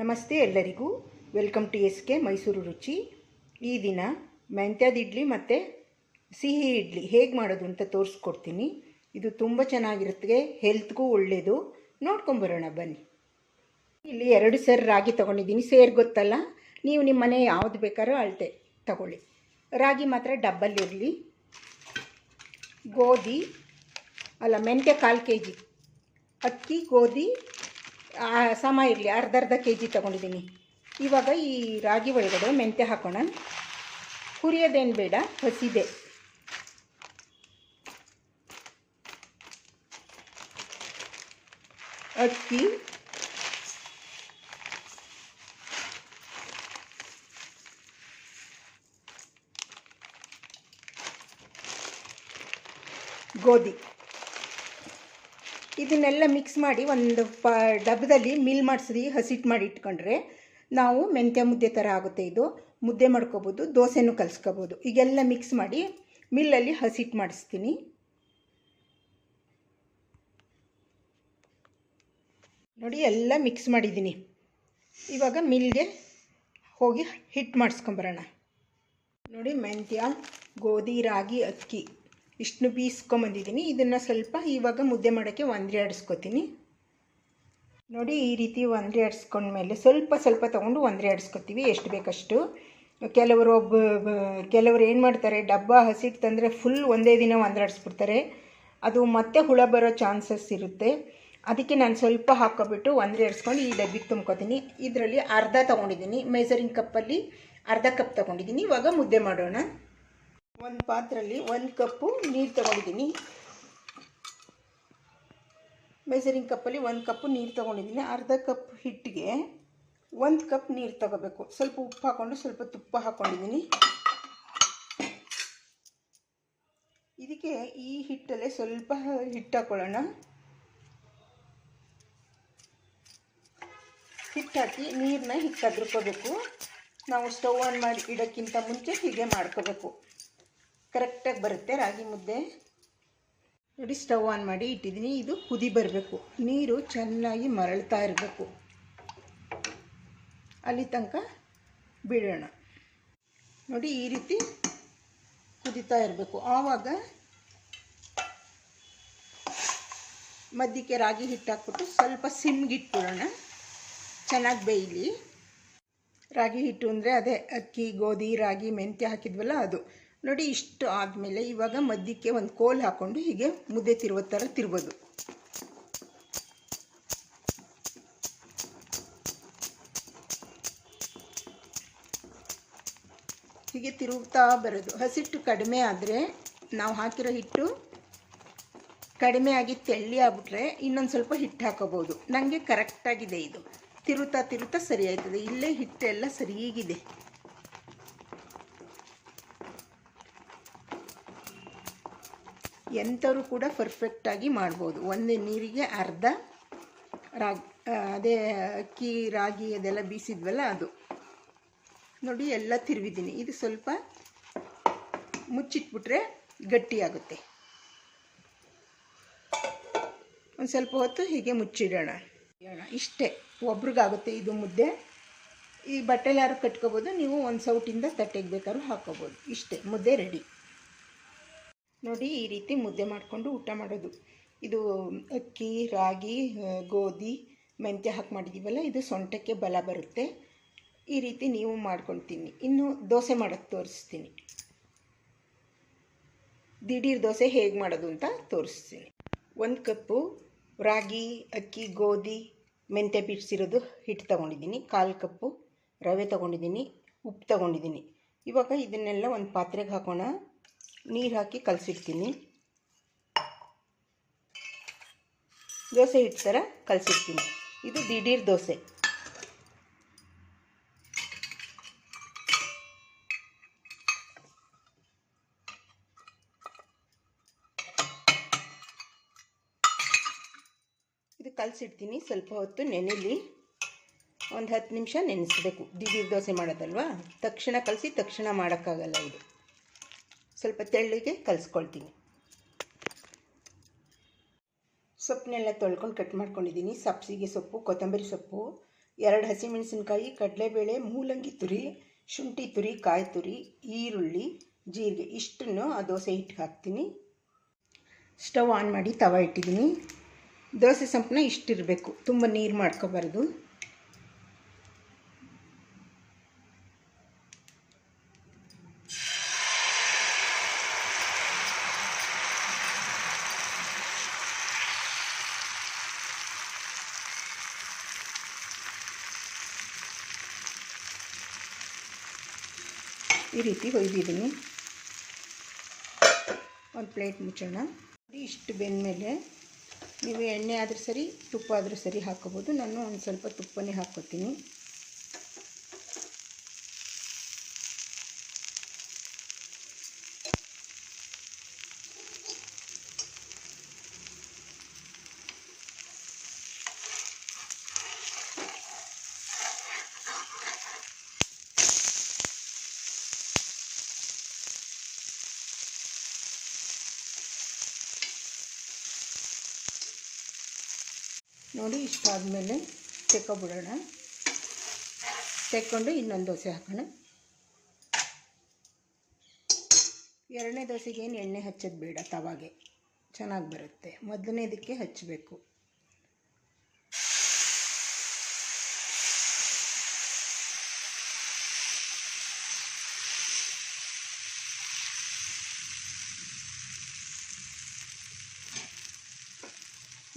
ನಮಸ್ತೆ ಎಲ್ಲರಿಗೂ. Welcome to S K Mysuru Ruchi ಈ ದಿನ ಮೆಂತ್ಯದ ಇಡ್ಲಿ ಮತ್ತು ಸಿಹಿ ಇಡ್ಲಿ ಹೇಗೆ ಮಾಡೋದು ಅಂತ ತೋರಿಸ್ಕೊಡ್ತೀನಿ. ಇದು ತುಂಬ ಚೆನ್ನಾಗಿರುತ್ತೆ ಹೆಲ್ತ್ಗೂ ಒಳ್ಳೆಯದು ನೋಡ್ಕೊಂಬರೋಣ ಬನ್ನಿ. ಇಲ್ಲಿ ಎರಡು ಸರ್ ರಾಗಿ ತೊಗೊಂಡಿದ್ದೀನಿ. ಸೇರ್ ಗೊತ್ತಲ್ಲ? ನೀವು ನಿಮ್ಮ ಮನೆ ಯಾವುದು ಬೇಕಾದ್ರೂ ಅಳತೆ ತಗೊಳ್ಳಿ. ರಾಗಿ ಮಾತ್ರ ಡಬ್ಬಲ್ಲಿರಲಿ ಗೋಧಿ, ಅಲ್ಲ ಮೆಂತ್ಯ ಕಾಲು ಕೆ ಜಿ ಅಕ್ಕಿ, ಗೋಧಿ ಸಮ ಇರಲಿ, ಅರ್ಧ ಅರ್ಧ ಕೆ ಜಿ ತೊಗೊಂಡಿದ್ದೀನಿ. ಇವಾಗ ಈ ರಾಗಿ ಒಳಗಡೆ ಮೆಂತ್ಯ ಹಾಕೋಣ. ಹುರಿಯೋದೇನು ಬೇಡ, ಹಸಿದೆ. ಅಕ್ಕಿ. ಗೋಧಿ. ಇದನ್ನೆಲ್ಲ ಮಿಕ್ಸ್ ಮಾಡಿ ಒಂದು ಪ ಡಬ್ಬದಲ್ಲಿ ಮಿಲ್ ಮಾಡಿಸಿ ಹಸಿಟ್ಟು ಮಾಡಿ ಇಟ್ಕೊಂಡ್ರೆ ನಾವು ಮೆಂತ್ಯ ಮುದ್ದೆ ಥರ ಆಗುತ್ತೆ ಇದು. ಮುದ್ದೆ ಮಾಡ್ಕೋಬೋದು, ದೋಸೆನೂ ಕಲಿಸ್ಕೋಬೋದು. ಈಗೆಲ್ಲ ಮಿಕ್ಸ್ ಮಾಡಿ ಮಿಲ್ಲಲ್ಲಿ ಹಸಿಟ್ಟು ಮಾಡಿಸ್ತೀನಿ. ನೋಡಿ, ಎಲ್ಲ ಮಿಕ್ಸ್ ಮಾಡಿದ್ದೀನಿ. ಇವಾಗ ಮಿಲ್ಗೆ ಹೋಗಿ ಹಿಟ್ಟು ಮಾಡಿಸ್ಕೊಂಬರೋಣ. ನೋಡಿ, ಮೆಂತ್ಯ, ಗೋಧಿ, ರಾಗಿ, ಅಕ್ಕಿ. ಇಷ್ಟನ್ನು ಬೀಸ್ಕೊಂಬಂದಿದ್ದೀನಿ ಇದನ್ನು ಸ್ವಲ್ಪ ಇವಾಗ ಮುದ್ದೆ ಮಾಡೋಕ್ಕೆ ಒಂದ್ರೆ ಆಡಿಸ್ಕೊತೀನಿ. ನೋಡಿ, ಈ ರೀತಿ ಒಂದ್ರೆ ಆಡಿಸ್ಕೊಂಡ್ಮೇಲೆ ಸ್ವಲ್ಪ ಸ್ವಲ್ಪ ತೊಗೊಂಡು ಒಂದ್ರೆ ಆಡಿಸ್ಕೊತೀವಿ. ಎಷ್ಟು ಬೇಕಷ್ಟು. ಕೆಲವರು ಒಬ್ಬ, ಕೆಲವರು ಏನು ಮಾಡ್ತಾರೆ, ಡಬ್ಬ ಹಸಿಟ್ಟು ತಂದರೆ ಫುಲ್ ಒಂದೇ ದಿನ ಒಂದ್ರಾಡಿಸ್ಬಿಡ್ತಾರೆ ಅದು ಮತ್ತೆ ಹುಳ ಬರೋ ಚಾನ್ಸಸ್ ಇರುತ್ತೆ. ಅದಕ್ಕೆ ನಾನು ಸ್ವಲ್ಪ ಹಾಕ್ಕೊಬಿಟ್ಟು ಒಂದ್ರೆ ಆಡಿಸ್ಕೊಂಡು ಈ ಡಬ್ಬಿಗೆ ತುಂಬ್ಕೊತೀನಿ. ಇದರಲ್ಲಿ ಅರ್ಧ ತೊಗೊಂಡಿದ್ದೀನಿ. ಮೆಸರಿಂಗ್ ಕಪ್ಪಲ್ಲಿ ಅರ್ಧ ಕಪ್ ತೊಗೊಂಡಿದ್ದೀನಿ. ಇವಾಗ ಮುದ್ದೆ ಮಾಡೋಣ. ಒಂದು ಪಾತ್ರೆಯಲ್ಲಿ ಒಂದು ಕಪ್ಪು ನೀರು ತೊಗೊಂಡಿದ್ದೀನಿ. ಮೆಸರಿಂಗ್ ಕಪ್ಪಲ್ಲಿ ಒಂದು ಕಪ್ಪು ನೀರು ತೊಗೊಂಡಿದ್ದೀನಿ. ಅರ್ಧ ಕಪ್ ಹಿಟ್ಟಿಗೆ ಒಂದು ಕಪ್ ನೀರು ತಗೋಬೇಕು. ಸ್ವಲ್ಪ ಉಪ್ಪು ಹಾಕ್ಕೊಂಡು ಸ್ವಲ್ಪ ತುಪ್ಪ ಹಾಕ್ಕೊಂಡಿದ್ದೀನಿ ಇದಕ್ಕೆ ಈ ಹಿಟ್ಟಲ್ಲೇ ಸ್ವಲ್ಪ ಹಿಟ್ಟು ಹಾಕ್ಕೊಳ್ಳೋಣ ಹಿಟ್ಟು ಹಾಕಿ ನೀರನ್ನ ಹಿಟ್ಟು ಕದ್ರಕೋಬೇಕು. ನಾವು ಸ್ಟವ್ ಆನ್ ಮಾಡಿ ಇಡೋಕ್ಕಿಂತ ಮುಂಚೆ ಹೀಗೆ ಮಾಡ್ಕೋಬೇಕು. ಕರೆಕ್ಟಾಗಿ ಬರುತ್ತೆ ರಾಗಿ ಮುದ್ದೆ. ನೋಡಿ ಸ್ಟವ್ ಆನ್ ಮಾಡಿ ಇಟ್ಟಿದ್ದೀನಿ. ಇದು ಕುದಿ ಬರಬೇಕು. ನೀರು ಚೆನ್ನಾಗಿ ಮರಳ್ತಾ ಇರಬೇಕು. ಅಲ್ಲಿ ತನಕ ಬಿಡೋಣ. ನೋಡಿ ಈ ರೀತಿ ಕುದಿತಾ ಇರಬೇಕು. ಆವಾಗ ಮಧ್ಯಕ್ಕೆ ರಾಗಿ ಹಿಟ್ಟು ಹಾಕ್ಬಿಟ್ಟು ಸ್ವಲ್ಪ ಸಿಮ್ಗೆ ಇಟ್ಬಿಡೋಣ. ಚೆನ್ನಾಗಿ ಬೇಯಲಿ. ರಾಗಿ ಹಿಟ್ಟು ಅಂದರೆ ಅದೇ ಅಕ್ಕಿ, ಗೋಧಿ, ರಾಗಿ, ಮೆಂತ್ಯ ಹಾಕಿದ್ವಲ್ಲ ಅದು. ನೋಡಿ ಇಷ್ಟು ಆದಮೇಲೆ ಇವಾಗ ಮಧ್ಯಕ್ಕೆ ಒಂದು ಕೋಲ್ ಹಾಕ್ಕೊಂಡು ಹೀಗೆ ಮುದ್ದೆ ತಿರುವ ಥರ ತಿರ್ಬೋದು. ಹೀಗೆ ತಿರುಗ್ತಾ ಬರೋದು. ಹಸಿಟ್ಟು ಕಡಿಮೆ ಆದರೆ ನಾವು ಹಾಕಿರೋ ಹಿಟ್ಟು ಕಡಿಮೆ ಆಗಿ ತೆಳ್ಳಿ ಆಗ್ಬಿಟ್ರೆ ಇನ್ನೊಂದು ಸ್ವಲ್ಪ ಹಿಟ್ಟು ಹಾಕೋಬೋದು. ನನಗೆ ಕರೆಕ್ಟಾಗಿದೆ ಇದು. ತಿರುತ್ತಾ ತಿರುತ್ತಾ ಸರಿ ಆಯ್ತದೆ. ಇಲ್ಲೇ ಹಿಟ್ಟೆಲ್ಲ ಸರಿಯಾಗಿದೆ. ಎಂಥವ್ರು ಕೂಡ ಪರ್ಫೆಕ್ಟಾಗಿ ಮಾಡ್ಬೋದು. ಒಂದೇ ನೀರಿಗೆ ಅರ್ಧ ರಾಗಿ ಅದೇ ಅಕ್ಕಿ, ರಾಗಿ ಅದೆಲ್ಲ ಬೀಸಿದ್ವಲ್ಲ ಅದು. ನೋಡಿ ಎಲ್ಲ ತಿರುವಿದ್ದೀನಿ. ಇದು ಸ್ವಲ್ಪ ಮುಚ್ಚಿಟ್ಬಿಟ್ರೆ ಗಟ್ಟಿಯಾಗುತ್ತೆ. ಒಂದು ಸ್ವಲ್ಪ ಹೊತ್ತು ಹೀಗೆ ಮುಚ್ಚಿಡೋಣ. ಇಷ್ಟೇ, ಒಬ್ರಿಗಾಗುತ್ತೆ ಇದು ಮುದ್ದೆ. ಈ ಬಟ್ಟೆಲಾರು ಕಟ್ಕೋಬೋದು, ನೀವು ಒಂದು ಸೌಟಿಂದ ತಟ್ಟೆಗೆ ಬೇಕಾದ್ರೂ ಹಾಕೋಬೋದು. ಇಷ್ಟೇ, ಮುದ್ದೆ ರೆಡಿ ನೋಡಿ ಈ ರೀತಿ ಮುದ್ದೆ ಮಾಡಿಕೊಂಡು ಊಟ ಮಾಡೋದು. ಇದು ಅಕ್ಕಿ, ರಾಗಿ ಗೋಧಿ, ಮೆಂತ್ಯ ಹಾಕಿ ಮಾಡಿದ್ದೀವಲ್ಲ ಇದು ಸೊಂಟಕ್ಕೆ ಬಲ ಬರುತ್ತೆ. ಈ ರೀತಿ ನೀವು ಮಾಡ್ಕೊಳ್ತೀನಿ. ಇನ್ನು ದೋಸೆ ಮಾಡೋದು ತೋರಿಸ್ತೀನಿ. ದಿಢೀರ್ ದೋಸೆ ಹೇಗೆ ಮಾಡೋದು ಅಂತ ತೋರಿಸ್ತೀನಿ. ಒಂದು ಕಪ್ಪು ರಾಗಿ, ಅಕ್ಕಿ, ಗೋಧಿ, ಮೆಂತ್ಯ ಬಿಡಿಸಿರೋದು ಹಿಟ್ಟು ತೊಗೊಂಡಿದ್ದೀನಿ. ಕಾಲು ಕಪ್ಪು ರವೆ ತೊಗೊಂಡಿದ್ದೀನಿ, ಉಪ್ಪು ತೊಗೊಂಡಿದ್ದೀನಿ. ಇವಾಗ ಇದನ್ನೆಲ್ಲ ಒಂದು ಪಾತ್ರೆಗೆ ಹಾಕೋಣ. ನೀರು ಹಾಕಿ ಕಲಸಿಡ್ತೀನಿ. ದೋಸೆ ಹಿಟ್ಟು ಥರ ಕಲಸಿಡ್ತೀನಿ. ಇದು ದಿಢೀರ್ ದೋಸೆ. ಇದು ಕಲಸಿಡ್ತೀನಿ ಸ್ವಲ್ಪ ಹೊತ್ತು ನೆನೆಲಿ. ಒಂದು ಹತ್ತು ನಿಮಿಷ ನೆನೆಸ್ಬೇಕು. ದಿಢೀರ್ ದೋಸೆ ಮಾಡೋದಲ್ವಾ? ತಕ್ಷಣ ಕಲಸಿ ತಕ್ಷಣ ಮಾಡೋಕ್ಕಾಗಲ್ಲ ಇದು. ಸ್ವಲ್ಪ ತೆಳ್ಳಗೆ ಕಲಿಸ್ಕೊಳ್ತೀನಿ. ಸೊಪ್ಪನ್ನೆಲ್ಲ ತೊಳ್ಕೊಂಡು ಕಟ್ ಮಾಡ್ಕೊಂಡಿದ್ದೀನಿ. ಸಬ್ಸಿಗೆ ಸೊಪ್ಪು, ಕೊತ್ತಂಬರಿ ಸೊಪ್ಪು, ಎರಡು ಹಸಿಮೆಣಸಿನ್ಕಾಯಿ, ಕಡಲೆಬೇಳೆ, ಮೂಲಂಗಿ ತುರಿ, ಶುಂಠಿ ತುರಿ, ಕಾಯಿ ತುರಿ, ಈರುಳ್ಳಿ, ಜೀರಿಗೆ, ಇಷ್ಟನ್ನು ಆ ದೋಸೆ ಹಿಟ್ಟಿಗೆ ಹಾಕ್ತೀನಿ. ಸ್ಟವ್ ಆನ್ ಮಾಡಿ ತವ ಇಟ್ಟಿದ್ದೀನಿ. ದೋಸೆ ಸಂಪನ್ನ ಇಷ್ಟಿರಬೇಕು. ತುಂಬ ನೀರು ಮಾಡ್ಕೋಬಾರ್ದು. ಈ ರೀತಿ ಹೊಯ್ದಿದ್ದೀನಿ ಒಂದು ಪ್ಲೇಟ್ ಮುಚ್ಚೋಣ. ಇಷ್ಟು ಬೆಂದಮೇಲೆ ನೀವು ಎಣ್ಣೆ ಆದರೂ ಸರಿ, ತುಪ್ಪ ಆದರೂ ಸರಿ ಹಾಕೋಬೋದು ನಾನು ಒಂದು ಸ್ವಲ್ಪ ತುಪ್ಪನೇ ಹಾಕ್ಕೋತೀನಿ. ನೋಡಿ ಇಷ್ಟಾದಮೇಲೆ ತೆಕ್ಕೊಬಿಡೋಣ. ತೆಕ್ಕೊಂಡು ಇನ್ನೊಂದು ದೋಸೆ ಹಾಕೋಣ. ಎರಡನೇ ದೋಸೆಗೆ ಎಣ್ಣೆ ಹಚ್ಚೋದು ಬೇಡ, ತವಾಗೆ. ಚೆನ್ನಾಗಿ ಬರುತ್ತೆ. ಮೊದಲನೇದಕ್ಕೆ ಹಚ್ಚಬೇಕು.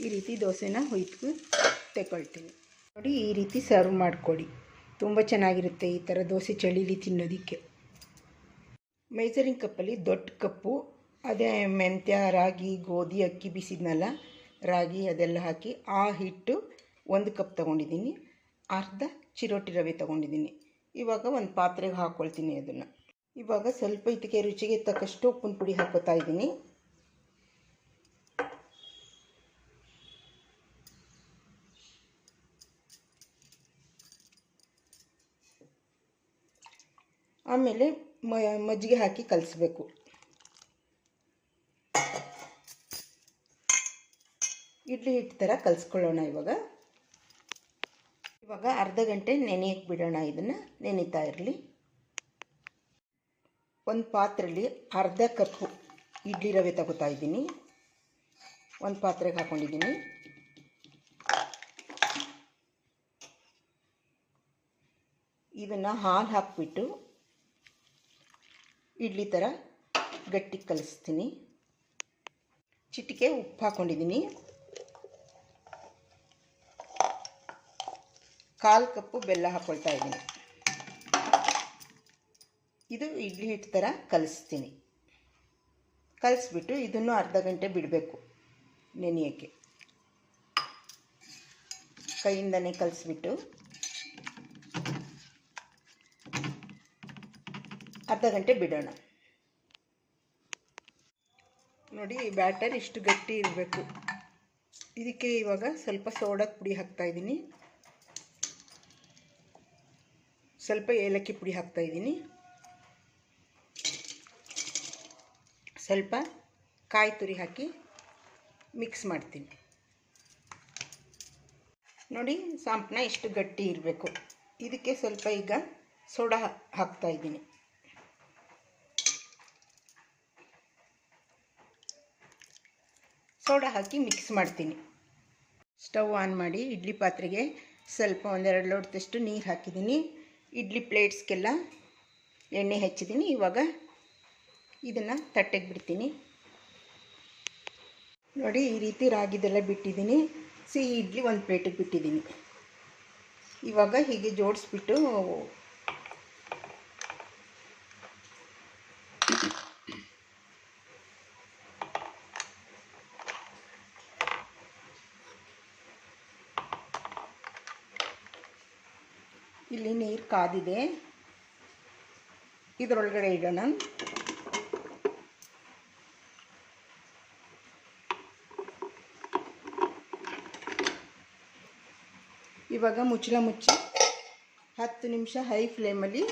ಈ ರೀತಿ ದೋಸೆನ ಹೊಯ್ತು ತಗೊಳ್ತೀನಿ ನೋಡಿ ಈ ರೀತಿ ಸರ್ವ್ ಮಾಡಿಕೊಡಿ. ತುಂಬ ಚೆನ್ನಾಗಿರುತ್ತೆ ಈ ಥರ ದೋಸೆ ಚಳಿಲಿ ತಿನ್ನೋದಕ್ಕೆ. ಮೆಜರಿಂಗ್ ಕಪ್ಪಲ್ಲಿ ದೊಡ್ಡ ಕಪ್ಪು, ಅದೇ ಮೆಂತ್ಯ, ರಾಗಿ, ಗೋಧಿ, ಅಕ್ಕಿ ಬಿಸಿದ್ನಲ್ಲ, ರಾಗಿ ಅದೆಲ್ಲ ಹಾಕಿ ಆ ಹಿಟ್ಟು ಒಂದು ಕಪ್ ತೊಗೊಂಡಿದ್ದೀನಿ. ಅರ್ಧ ಚಿರೋಟಿ ರವೆ ತೊಗೊಂಡಿದ್ದೀನಿ. ಇವಾಗ ಒಂದು ಪಾತ್ರೆಗೆ ಹಾಕ್ಕೊಳ್ತೀನಿ ಅದನ್ನು. ಇವಾಗ ಸ್ವಲ್ಪ ಇದಕ್ಕೆ ರುಚಿಗೆ ತಕ್ಕಷ್ಟು ಉಪ್ಪಿನ ಪುಡಿ ಹಾಕೋತಾ ಇದ್ದೀನಿ. ಆಮೇಲೆ ಮಜ್ಜಿಗೆ ಹಾಕಿ ಕಲಿಸ್ಬೇಕು. ಇಡ್ಲಿ ಹಿಟ್ಟು ಥರ ಕಲಿಸ್ಕೊಳ್ಳೋಣ ಇವಾಗ. ಇವಾಗ ಅರ್ಧ ಗಂಟೆ ನೆನೆಯಕ್ಕೆ ಬಿಡೋಣ ಇದನ್ನು, ನೆನೀತಾ ಇರಲಿ. ಒಂದು ಪಾತ್ರೆಯಲ್ಲಿ ಅರ್ಧ ಕಪ್ಪು ಇಡ್ಲಿ ರವೆ ತಗೋತಾ ಇದ್ದೀನಿ. ಒಂದು ಪಾತ್ರೆಗೆ ಹಾಕ್ಕೊಂಡಿದ್ದೀನಿ ಇದನ್ನು ಹಾಲು ಹಾಕಿಬಿಟ್ಟು ಇಡ್ಲಿ ಥರ ಗಟ್ಟಿ ಕಲಿಸ್ತೀನಿ. ಚಿಟಿಕೆ ಉಪ್ಪು ಹಾಕ್ಕೊಂಡಿದ್ದೀನಿ ಕಾಲು ಕಪ್ಪು ಬೆಲ್ಲ ಹಾಕ್ಕೊಳ್ತಾ ಇದ್ದೀನಿ. ಇದು ಇಡ್ಲಿ ಹಿಟ್ಟು ಥರ ಕಲಿಸ್ತೀನಿ. ಕಲಿಸ್ಬಿಟ್ಟು ಇದನ್ನು ಅರ್ಧ ಗಂಟೆ ಬಿಡಬೇಕು ನೆನೆಯೋಕ್ಕೆ. ಕೈಯಿಂದನೇ ಕಲಿಸ್ಬಿಟ್ಟು ಅರ್ಧ ಗಂಟೆ ಬಿಡೋಣ. ನೋಡಿ ಬ್ಯಾಟರ್ ಇಷ್ಟು ಗಟ್ಟಿ ಇರಬೇಕು. ಇದಕ್ಕೆ ಇವಾಗ ಸ್ವಲ್ಪ ಸೋಡಾ ಪುಡಿ ಹಾಕ್ತಾಯಿದ್ದೀನಿ ಸ್ವಲ್ಪ ಏಲಕ್ಕಿ ಪುಡಿ ಹಾಕ್ತಾಯಿದ್ದೀನಿ ಸ್ವಲ್ಪ ಕಾಯಿ ತುರಿ ಹಾಕಿ ಮಿಕ್ಸ್ ಮಾಡ್ತೀನಿ. ನೋಡಿ ಸಾಂಪನ್ನ ಇಷ್ಟು ಗಟ್ಟಿ ಇರಬೇಕು. ಇದಕ್ಕೆ ಸ್ವಲ್ಪ ಈಗ ಸೋಡಾ ಹಾಕ್ತಾಯಿದ್ದೀನಿ ಸೋಡಾ ಹಾಕಿ ಮಿಕ್ಸ್ ಮಾಡ್ತೀನಿ. ಸ್ಟವ್ ಆನ್ ಮಾಡಿ ಇಡ್ಲಿ ಪಾತ್ರೆಗೆ ಸ್ವಲ್ಪ ಒಂದೆರಡು ಲೋಟದಷ್ಟು ನೀರು ಹಾಕಿದ್ದೀನಿ. ಇಡ್ಲಿ ಪ್ಲೇಟ್ಸ್ಗೆಲ್ಲ ಎಣ್ಣೆ ಹಚ್ಚಿದ್ದೀನಿ. ಇವಾಗ ಇದನ್ನು ತಟ್ಟೆಗೆ ಬಿಡ್ತೀನಿ. ನೋಡಿ, ಈ ರೀತಿ ರಾಗಿದೆಲ್ಲ ಬಿಟ್ಟಿದ್ದೀನಿ. ಸಿಹಿ ಇಡ್ಲಿ ಒಂದು ಪ್ಲೇಟಿಗೆ ಬಿಟ್ಟಿದ್ದೀನಿ. ಇವಾಗ ಹೀಗೆ ಜೋಡಿಸ್ಬಿಟ್ಟು ಇಲ್ಲಿ ನೀರು ಕಾದಿದೆ. ಇದರೊಳಗಡೆ ಇಡೋಣ. ಇವಾಗ ಮುಚ್ಚಳ ಮುಚ್ಚಿ ಹತ್ತು ನಿಮಿಷ ಹೈ ಫ್ಲೇಮಲ್ಲಿ,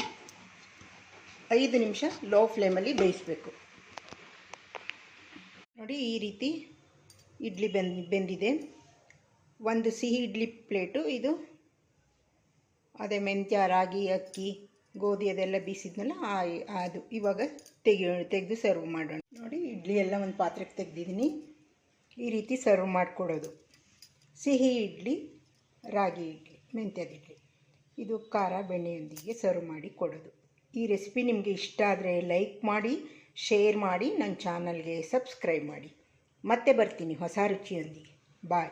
ಐದು ನಿಮಿಷ ಲೋ ಫ್ಲೇಮಲ್ಲಿ ಬೇಯಿಸಬೇಕು. ನೋಡಿ ಈ ರೀತಿ ಇಡ್ಲಿ ಬೆಂದ್, ಬೆಂದಿದೆ. ಒಂದು ಸಿಹಿ ಇಡ್ಲಿ ಪ್ಲೇಟು ಇದು. ಅದೇ ಮೆಂತ್ಯ, ರಾಗಿ, ಅಕ್ಕಿ, ಗೋಧಿ ಅದೆಲ್ಲ ಬೀಸಿದ್ನಲ್ಲ ಅದು ಇವಾಗ ತೆಗಿ, ತೆಗೆದು ಸರ್ವ್ ಮಾಡೋಣ. ನೋಡಿ, ಇಡ್ಲಿ ಎಲ್ಲ ಒಂದು ಪಾತ್ರೆಗೆ ತೆಗೆದಿದ್ದೀನಿ. ಈ ರೀತಿ ಸರ್ವ್ ಮಾಡಿಕೊಡೋದು. ಸಿಹಿ ಇಡ್ಲಿ, ರಾಗಿ ಇಡ್ಲಿ, ಮೆಂತ್ಯದ ಇಡ್ಲಿ. ಇದು ಖಾರ ಬೆಣ್ಣೆಯೊಂದಿಗೆ ಸರ್ವ್ ಮಾಡಿ ಕೊಡೋದು. ಈ ರೆಸಿಪಿ ನಿಮಗೆ ಇಷ್ಟ ಆದರೆ ಲೈಕ್ ಮಾಡಿ ಶೇರ್ ಮಾಡಿ ನನ್ನ ಚಾನಲ್ಗೆ ಸಬ್ಸ್ಕ್ರೈಬ್ ಮಾಡಿ. ಮತ್ತೆ ಬರ್ತೀನಿ ಹೊಸ ರುಚಿಯೊಂದಿಗೆ. ಬಾಯ್